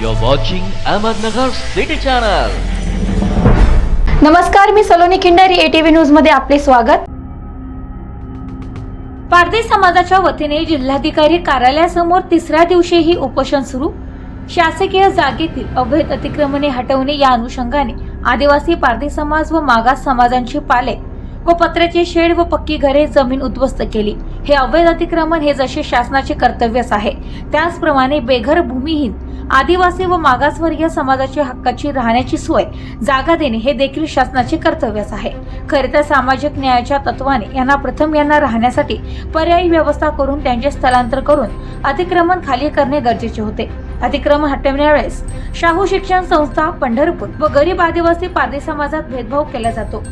You're watching Ahmednagar City Channel. नमस्कार मी Saloni Khindari ATV न्यूजमध्ये आपले स्वागत. पारधी समाजाच्या वतीने जिल्हाधिकारी कार्यालयासमोर तिसऱ्या दिवशीही उपोषण सुरू. शासकीय जागेतील अवैध अतिक्रमणे हटवणे या अनुषंगाने आदिवासी पारधी समाज व मागास समाजांची पाले व पत्र्याचे शेड व पक्की घरे जमीन उद्ध्वस्त केली. हे अवैध अतिक्रमण हे जसे शासनाचे कर्तव्यच आहे. त्याचप्रमाणे बेघर भूमिहीन आदिवासी व मागासवर्गीय समाजाच्या हक्काची राहण्याची सोय जागा देणे हे देखील शासनाचे कर्तव्यच आहे. खरे तर सामाजिक न्यायाच्या तत्वाने यांना प्रथम यांना राहण्यासाठी पर्यायी व्यवस्था करून त्यांचे स्थलांतर करून अतिक्रमण खाली करणे गरजेचे होते. अतिक्रमण हटवण्यावेळेस शाहू शिक्षण संस्था पंढरपूर व गरीब आदिवासी पारधी समाजात भेदभाव केला जातो.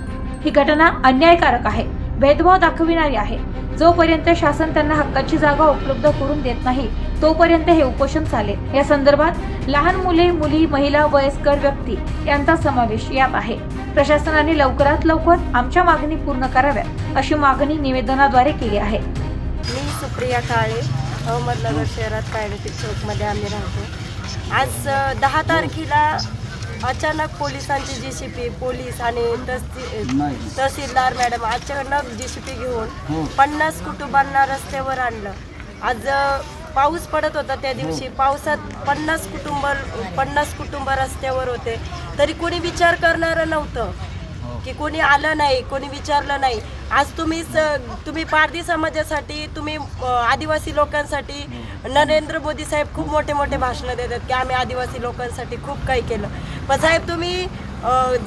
ही घटना अन्यायकारक आहे. भेदभाव दाखविणारी आहे. जोपर्यंत शासन त्यांना हक्काची जागा उपलब्ध करून देत नाही तोपर्यंत हे उपोषण चालेल. या संदर्भात लहान मुले मुली महिला वयस्कर व्यक्ती यांचा समावेश यात आहे. प्रशासनाने लवकरात लवकर आमच्या मागणी पूर्ण कराव्या अशी मागणी निवेदनाद्वारे केली आहे. मी सुप्रिया काळे अहमदनगर शहरात कायदेशीर चौकमध्ये आम्ही राहतो. आज दहा तारखेला अचानक पोलिसांची जी सी पी पोलीस आणि तहसी तहसीलदार मॅडम अचानक जी सी पी घेऊन पन्नास कुटुंबांना रस्त्यावर आणलं. आज पाऊस पडत होता त्या दिवशी. पावसात पन्नास कुटुंब पन्नास कुटुंब रस्त्यावर होते. तरी कोणी विचार करणारं नव्हतं. की कोणी आलं नाही कोणी विचारलं नाही. आज तुम्ही स- तुम्ही पारधी समाजासाठी तुम्ही आदिवासी लोकांसाठी नरेंद्र मोदी साहेब खूप मोठे मोठे भाषणं देतात की आम्ही आदिवासी लोकांसाठी खूप काही केलं. पण साहेब तुम्ही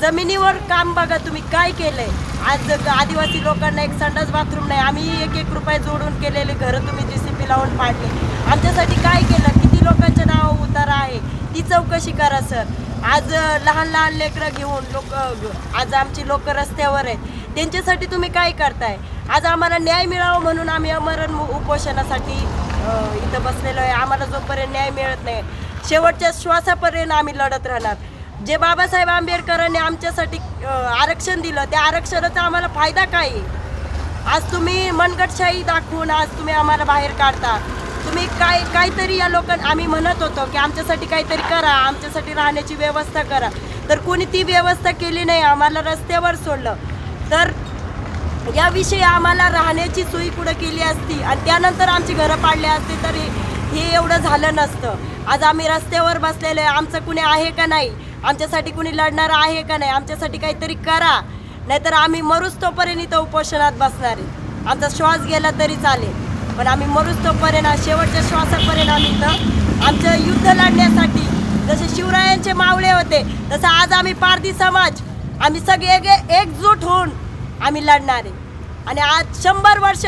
जमिनीवर काम बघा तुम्ही काय केलंय? आज आदिवासी लोकांना एक संडास बाथरूम नाही आम्ही एक एक रुपये जोडून केलेले घरं तुम्ही जी सी पी लावून पाडले. आमच्यासाठी काय केलं? किती लोकांच्या नाव उतारा आहे? ती चौकशी करा सर. आज लहान लहान लेकरं घेऊन लोक आज आमची लोक रस्त्यावर आहेत. त्यांच्यासाठी तुम्ही काय करताय? आज आम्हाला न्याय मिळावा म्हणून आम्ही अमरण उपोषणासाठी इथं बसलेलो आहे. आम्हाला जोपर्यंत न्याय मिळत नाही शेवटच्या श्वासापर्यंत आम्ही लढत राहणार. जे बाबासाहेब आंबेडकरांनी आमच्यासाठी आरक्षण दिलं त्या आरक्षणाचा आम्हाला फायदा काय? आहे आज तुम्ही मनगटशाही दाखवून आज तुम्ही आम्हाला बाहेर काढता. तुम्ही काय काहीतरी या लोकांना आम्ही म्हणत होतो की आमच्यासाठी काहीतरी करा आमच्यासाठी राहण्याची व्यवस्था करा. तर कोणी ती व्यवस्था केली नाही आम्हाला रस्त्यावर सोडलं. तर याविषयी आम्हाला राहण्याची सोयी पुढं केली असती आणि त्यानंतर आमची घरं पाडली असती तर हे हे एवढं झालं नसतं. आज आम्ही रस्त्यावर बसलेलो आहे आमचं कुणी आहे का नाही? आमच्यासाठी कुणी लढणार आहे का नाही? आमच्यासाठी काहीतरी करा. नाहीतर आम्ही मरूच तोपर्यंत इथं उपोषणात बसणार आहे. आमचा श्वास गेला तरी चालेल. पण आम्ही मरूच तोपर्यंत शेवटच्या श्वासापर्यंत आम्ही इथं आमचं युद्ध लढण्यासाठी जसे शिवरायांचे मावळे होते तसं आज आम्ही पारधी समाज आम्ही सगळे एकजूट होऊन आम्ही लढणार आहे. आणि आज शंभर वर्ष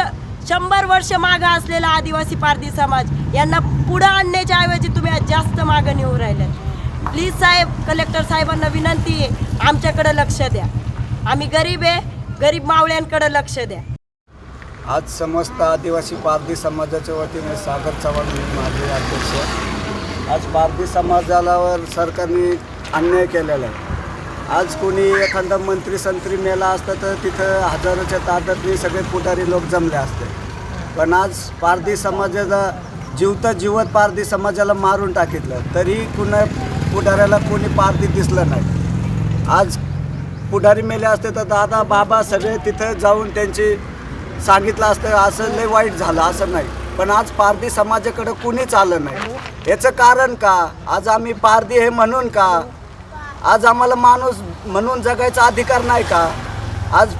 शंभर वर्ष मागं असलेला आदिवासी पारधी समाज यांना पुढं आणण्याच्या ऐवजी तुम्ही आज जास्त मागं नेऊ राहिल्यात प्लीज साहेब कलेक्टर साहेबांना विनंती आहे आमच्याकडं लक्ष द्या. आम्ही गरीब आहे गरीब मावळ्यांकडं लक्ष द्या. आज समस्त आदिवासी पारधी समाजाच्या वतीने सागर चव्हाण म्हणून माझे अध्यक्ष आज पारधी समाजालावर सरकारने अन्याय केलेला आहे. आज कोणी एखादा मंत्री संत्री मेला असतं तर तिथं हजारोच्या तादातनी सगळे पुढारी लोक जमले असते. पण आज पारधी समाजाला जिवता जिवत पारधी समाजाला मारून टाकितलं तरी कुणा पुढाऱ्याला कोणी पारधी दिसलं नाही. आज पुढारी मेले असते तर दादा बाबा सगळे तिथं जाऊन त्यांची सांगितलं असतं असं लय वाईट झालं असं नाही. पण आज पारधी समाजाकडं कुणीच आलं नाही. याचं कारण का? आज आम्ही पारधी हे म्हणून का? आज आम्हाला माणूस म्हणून जगायचा अधिकार नाही का? आज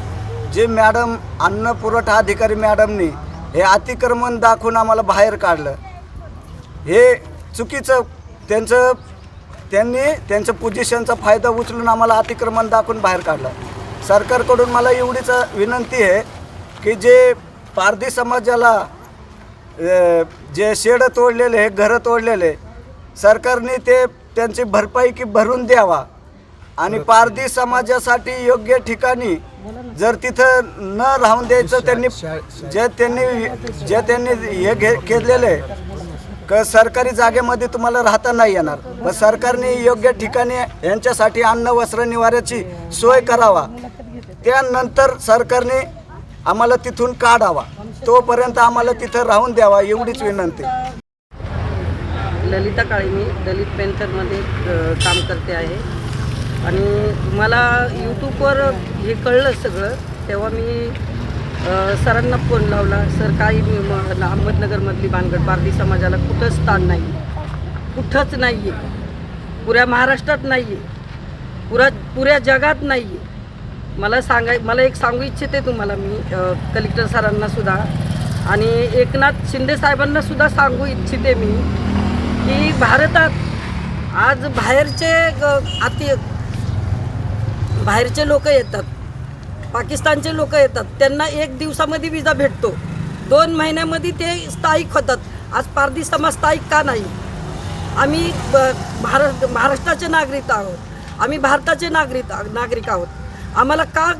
जे मॅडम अन्न पुरवठा अधिकारी मॅडमनी हे अतिक्रमण दाखवून आम्हाला बाहेर काढलं. हे चुकीचं त्यांचं त्यांनी त्यांचं पोझिशनचा फायदा उचलून आम्हाला अतिक्रमण दाखवून बाहेर काढलं. सरकारकडून मला एवढीच विनंती आहे की जे पारधी समाजाला अ, जे शेड तोडलेले आहे घरं तोडलेले सरकारने ते त्यांची भरपाई की भरून द्यावा. आणि पारधी समाजासाठी योग्य ठिकाणी जर तिथं न राहून द्यायचं त्यांनी जे त्यांनी जे त्यांनी हे घे केलेलं आहे क सरकारी जागेमध्ये तुम्हाला राहता नाही येणार. पण सरकारने योग्य ठिकाणी यांच्यासाठी अन्न वस्त्र निवाऱ्याची सोय करावा. त्यानंतर सरकारने आम्हाला तिथून काढावा. तोपर्यंत आम्हाला तिथं राहून द्यावा एवढीच विनंती. ललिता काळे मी दलित पेंथरमध्ये काम करते आहे. आणि मला यूट्यूबवर हे कळलं सगळं तेव्हा मी सरांना फोन लावला सर काही मी अहमदनगरमधली भानगड पारधी समाजाला कुठंच स्थान नाही कुठंच नाही आहे पुऱ्या महाराष्ट्रात नाही आहे पुऱ्या पुऱ्या जगात नाही आहे मला सांगाय मला एक सांगू इच्छिते तुम्हाला मी कलेक्टर सरांना सुद्धा. आणि एकनाथ शिंदे साहेबांना सुद्धा सांगू इच्छिते मी की भारतात आज बाहेरचे ग- आती बाहेरचे लोक येतात. पाकिस्तानचे लोक येतात. त्यांना एक दिवसामध्ये विजा भेटतो. दोन महिन्यामध्ये ते स्थायिक होतात. आज पारधी समाज स्थायिक का नाही? आम्ही ब- महाराष्ट्र महाराष्ट्राचे नागरिक आहोत. आम्ही भारताचे नागरिक नागरिक आहोत. आम्हाला का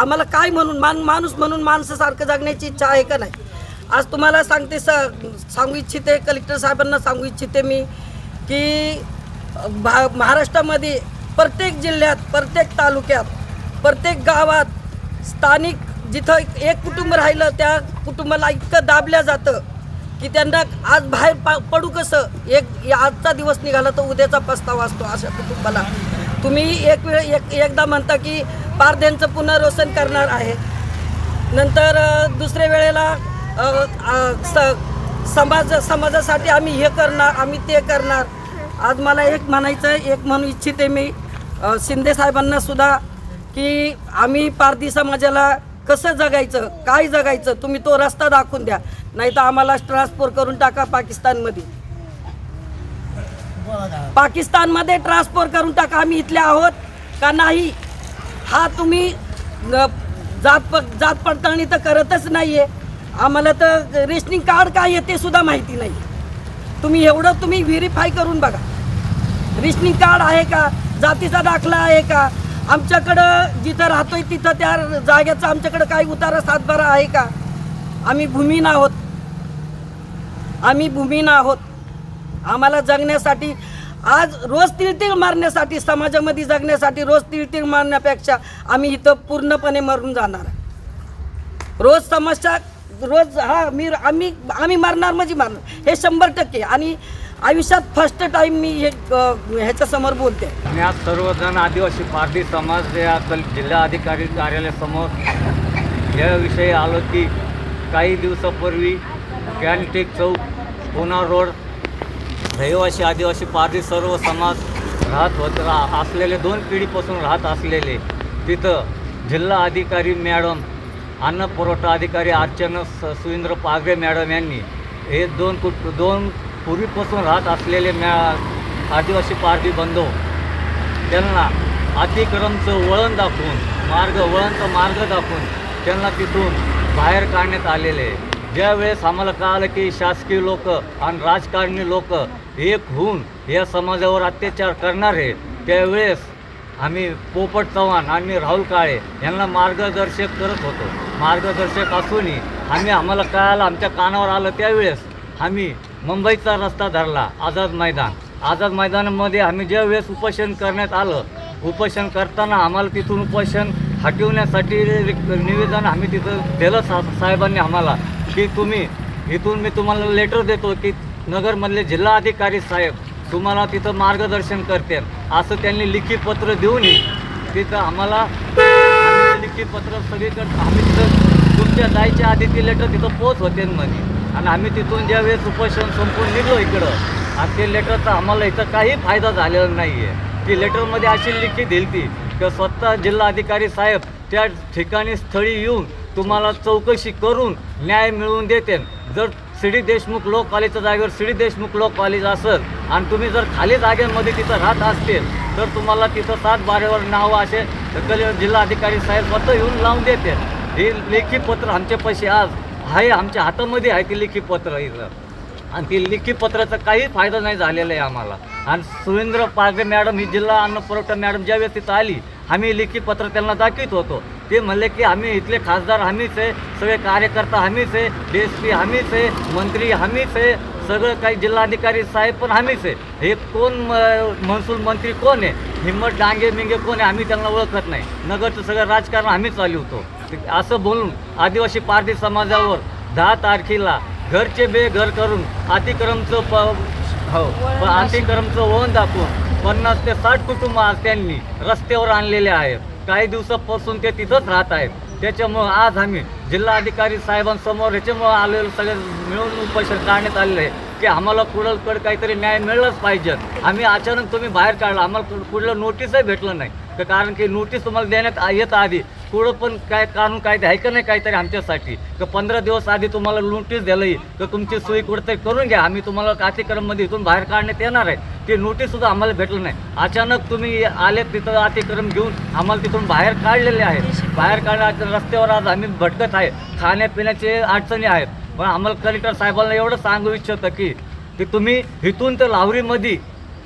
आम्हाला काय म्हणून मान माणूस म्हणून माणसासारखं जगण्याची इच्छा आहे का नाही? आज तुम्हाला सांगते स सांगू इच्छिते कलेक्टर साहेबांना सांगू इच्छिते मी की भा महाराष्ट्रामध्ये प्रत्येक जिल्ह्यात प्रत्येक तालुक्यात प्रत्येक गावात स्थानिक जिथं एक- एक कुटुंब राहिलं त्या कुटुंबाला इतकं दाबल्या जातं की त्यांना आज बाहेर पा पडू कसं? एक या आजचा दिवस निघाला तर उद्याचा पस्तावा असतो अशा कुटुंबाला. तुम्ही एक वेळ एक एकदा म्हणता की पारध्यांचं पुनर्वसन करणार आहे. नंतर दुसऱ्या वेळेला स समाज समाजासाठी आम्ही हे करणार आम्ही ते करणार. आज मला एक म्हणायचं आहे एक म्हणू इच्छिते मी शिंदे साहेबांना सुद्धा की आम्ही पारधी समाजाला कसं जगायचं काय जगायचं तुम्ही तो रस्ता दाखवून द्या. नाही तर आम्हाला ट्रान्सफर करून टाका पाकिस्तानमध्ये. पाकिस्तानमध्ये ट्रान्सफर करून टाका आम्ही इथले आहोत. का नाही? हा तुम्ही जात प जात पडताळणी तर करतच नाही आहे आम्हाला तर रेशनिंग कार्ड काय आहे ते सुद्धा माहिती नाही. तुम्ही एवढं तुम्ही व्हेरीफाय करून बघा. रेशनिंग कार्ड आहे का? जातीचा दाखला आहे का? आमच्याकडं जिथं राहतोय तिथं त्या जागेचा आमच्याकडं काही उतारा सातबारा आहे का? आम्ही भूमीन आहोत. आम्ही भूमीन आहोत. आम्हाला जगण्यासाठी आज रोज तिळतिळ मारण्यासाठी समाजामध्ये जगण्यासाठी रोज तिळतिळ मारण्यापेक्षा आम्ही इथं पूर्णपणे मरून जाणार आहे. रोज समस्या रोज हा मी आम्ही आम्ही मारणार म्हणजे मारणार. हे शंभर टक्के. आणि आयुष्यात फर्स्ट टाईम मी हे ह्याच्यासमोर बोलते. आणि आज सर्वजण आदिवासी पारधी समाज या कल जिल्हा अधिकारी कार्यालयासमोर याविषयी आलो की काही दिवसापूर्वी कॅनटेक चौक पुणा रोड रहिवासी आदिवासी पारधी सर्व समाज राहत होत रा असलेले दोन पिढीपासून राहत असलेले. तिथं जिल्हा अधिकारी मॅडम अन्न पुरवठा अधिकारी अर्चना स सुरेंद्र पागरे मॅडम यांनी हे दोन कुट दोन पूर्वीपासून राहत असलेले मॅ आदिवासी पारधी बंधू त्यांना अतिक्रमचं वळण दाखवून मार्ग वळणचा मार्ग दाखवून त्यांना तिथून बाहेर काढण्यात आलेले. आहे ज्यावेळेस आम्हाला कळालं की शासकीय लोक आणि राजकारणी लोक एक होऊन या समाजावर अत्याचार करणार आहे त्यावेळेस आम्ही पोपट चव्हाण आणि राहुल काळे यांना मार्गदर्शक करत होतो. मार्गदर्शक असूनही आम्ही आम्हाला कळालं आमच्या कानावर आलं त्यावेळेस आम्ही मुंबईचा रस्ता धरला आझाद मैदान. आझाद मैदानामध्ये आम्ही ज्या वेळेस उपोषण करण्यात आलं उपोषण करताना आम्हाला तिथून उपोषण हटवण्यासाठी निवेदन आम्ही तिथं दिलं सा साहेबांनी आम्हाला की तुम्ही इथून मी तुम्हाला लेटर देतो की नगरमधले जिल्हा अधिकारी साहेब तुम्हाला तिथं मार्गदर्शन करते असं त्यांनी लिखित पत्र देऊनही तिथं आम्हाला आम्ही लिखित पत्र सगळीकडे आम्ही तिथं तुमच्या जायच्या आधी ती लेटर तिथं पोच होते म्हणे. आणि आम्ही तिथून ज्यावेळेस उपोषण संपून निघलो इकडं आणि ते लेटरचा आम्हाला इथं काही फायदा झालेला नाही आहे ती लेटरमध्ये अशी लिखित दिली ती की स्वतः जिल्हा अधिकारी साहेब त्या ठिकाणी स्थळी येऊन तुम्हाला चौकशी करून न्याय मिळवून देते. जर सी डी देशमुख लॉ कॉलेजच्या जागेवर C D Deshmukh law college असेल आणि तुम्ही जर खाली जागेमध्ये तिथं राहत असतील तर तुम्हाला तिथं सात बारेवर नावं असे जिल्हा अधिकारी साहेब स्वतः येऊन लावून देते. हे लेखी पत्र आमचे पैसे आज आहे आमच्या हातामध्ये आहे ती लेखी पत्र इथं. आणि ती लिखी पत्राचा काही फायदा नाही झालेला आहे आम्हाला. आणि सुरेंद्र पागे मॅडम ही जिल्हा अन्न पुरवठा मॅडम ज्यावेळेस तिथं आली आम्ही लिखी पत्र त्यांना दाखवित होतो. ते म्हणले की आम्ही इथले खासदार आम्हीच आहे सगळे कार्यकर्ता आम्हीच आहे डी एस पी आम्हीच आहे मंत्री आम्हीच आहे सगळं काही जिल्हाधिकारी साहेब पण आम्हीच आहे. हे कोण म- महसूल मंत्री कोण आहे? हिम्मत डांगे मिंगे कोण आहे? आम्ही त्यांना ओळखत नाही. नगरचं सगळं राजकारण आम्हीच चालू होतो. असं बोलून आदिवासी पारधी समाजावर दहा तारखेला घरचे बेघर करून अतिक्रमचं प हो अतिक्रमचं ओन दाखवून पन्नास ते साठ कुटुंब आज त्यांनी रस्त्यावर आणलेले आहेत. काही दिवसापासून ते तिथंच राहत आहेत. त्याच्यामुळं आज आम्ही जिल्हाधिकारी साहेबांसमोर ह्याच्यामुळं आलेलं सगळे मिळून उपोषण काढण्यात आलेलं आहे की आम्हाला कुडलकडे काहीतरी न्याय मिळलंच पाहिजे. आम्ही अचानक तुम्ही बाहेर काढला आम्हाला कुठलं नोटीसही भेटलं नाही. तर कारण की नोटीस तुम्हाला देण्यात येत आधी. कुठं पण काय कानून कायदे आहे का नाही काहीतरी आमच्यासाठी? तर पंधरा दिवस आधी तुम्हाला नोटीस दिलंही तर तुमची सोयी कुठेतरी करून घ्या. आम्ही तुम्हाला अतिक्रममध्ये इथून बाहेर काढण्यात येणार आहे. ते नोटीससुद्धा आम्हाला भेटलं नाही. अचानक तुम्ही आले तिथं अतिक्रम घेऊन आम्हाला तिथून बाहेर काढलेले आहे बाहेर काढल्या रस्त्यावर आज आम्ही भटकत आहे. खाण्यापिण्याचे अडचणी आहेत. पण आम्हाला कलेक्टर साहेबांना एवढं सांगू इच्छितं की की तुम्ही इथून तर लावरीमध्ये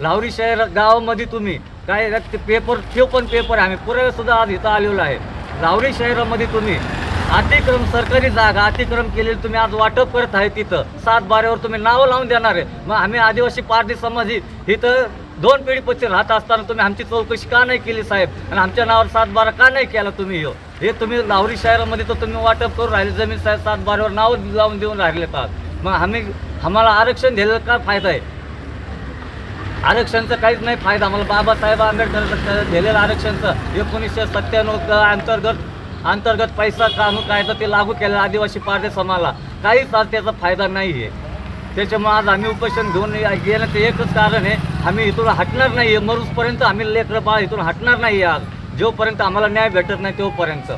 लावरी शहर गावामध्ये तुम्ही काय ते पेपर ठेव पण पेपर आहे. आम्ही पुरावेसुद्धा आज इथं आलेलो आहे. लावरी शहरामध्ये तुम्ही अतिक्रम सरकारी जागा अतिक्रम केलेली तुम्ही आज वाटप करत आहे तिथं. सात बाऱ्यावर तुम्ही नावं लावून देणार आहे. मग आम्ही आदिवासी पारधी समाज ही इथं दोन पिढीपच्ची राहत असताना तुम्ही आमची चौकशी का नाही केली साहेब? आणि आमच्या नावावर सात बारा का नाही केला तुम्ही हो हे तुम्ही लावरी शहरामध्ये तर तुम्ही वाटप करून राहिले. जमीन साहेब सात बारावर नावं लावून देऊन राहिले आहात मग आम्ही आम्हाला आरक्षण दिलेलं काय फायदा आहे? आरक्षणचा काहीच नाही फायदा. आम्हाला बाबासाहेब आंबेडकर दिलेलं आरक्षणचं एकोणीसशे सत्त्याण्णव अंतर्गत अंतर्गत पैसा कानून कायदा ते लागू केलं आदिवासी पारडे समाला काहीच आज त्याचा फायदा नाही आहे त्याच्यामुळे आज आम्ही उपोषण घेऊन गेल्याचं एकच कारण आहे आम्ही इथून हटणार नाही आहे मरूसपर्यंत आम्ही लेकरं बाळ इथून हटणार नाही आज. जोपर्यंत आम्हाला न्याय भेटत नाही तोपर्यंत.